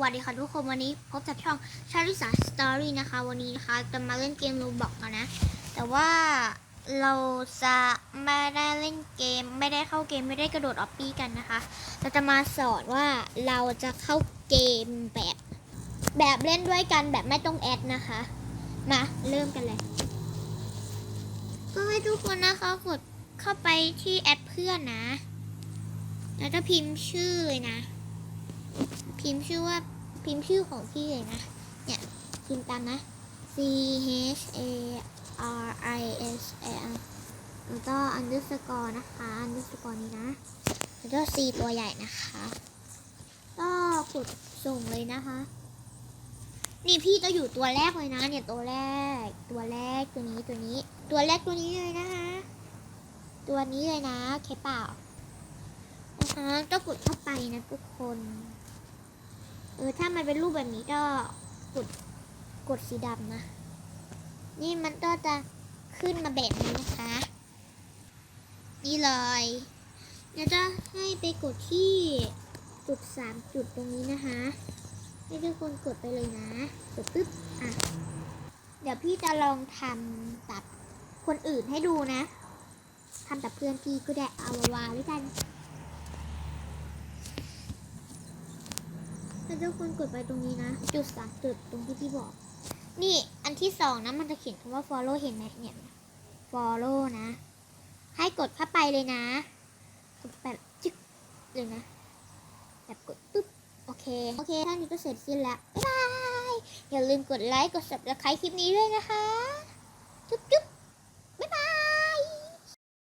วัสดีค่ะทุกคนวันนี้พบกับช่องชาลิสาสตอรี่นะคะ วันนี้นะคะจะมาเล่นเกมรูบอกกันนะ แต่ว่าเราจะไม่ได้เล่นเกม ไม่ได้เข้าเกมไม่ได้กระโดดออปปี้กันนะคะเราจะมาสอนว่าเราจะเข้าเกมแบบแบบเล่นด้วยกันแบบไม่ต้องแอดนะคะ มาเริ่มกันเลยก็ให้ทุกคนนะคะกดเข้าไปที่แอดเพื่อนนะ แล้วจะพิมพ์ชื่อเลยนะ พิมพ์ชื่อว่าพิมพ์ชื่อของพี่เลยนะ เนี่ย พิมพ์ตามนะ C H A R I S A L แล้วก็ underscore นะคะ underscore นี้นะ แล้วก็ C ตัวใหญ่นะคะ ก็กดส่งเลยนะคะ นี่พี่จะอยู่ตัวแรกเลยนะ เนี่ยตัวแรก ตัวแรกตัวนี้ตัวนี้ ตัวแรกตัวนี้เลยนะคะ ตัวนี้เลยนะโอเคเปล่า นะคะก็กดเข้าไปนะทุกคน เออถ้ามันเป็นรูปแบบนี้ก็กดกดสีดำนะ นี่มันก็จะขึ้นมาแบบนี้นะคะ นี่เลยเดี๋ยวจะให้ไปกดที่จุดสามจุดตรงนี้นะคะ ให้ทุกคนกดไปเลยนะกดปุ๊บอะเดี๋ยวพี่จะลองทำตัดคนอื่นให้ดูนะทำแต่เพื่อนพี่ก็ได้เอามาวางไว้กัน ถ้ทุกคนกดไปตรงนี้นะ จุดสามจุดตรงที่พี่บอก นี่อันที่สองนะมันจะเขียนคำว่า follow เห็นไหมเนี่ย follow นะ ให้กดเข้าไปเลยนะกดแบบจึ๊กเลยนะ แบบกดปุ๊บ โอเค โอเคท่านี้ก็เสร็จสิ้นแล้ว บ๊ายบาย อย่าลืมกดไลค์ กด subscribe คลิปนี้ด้วยนะคะ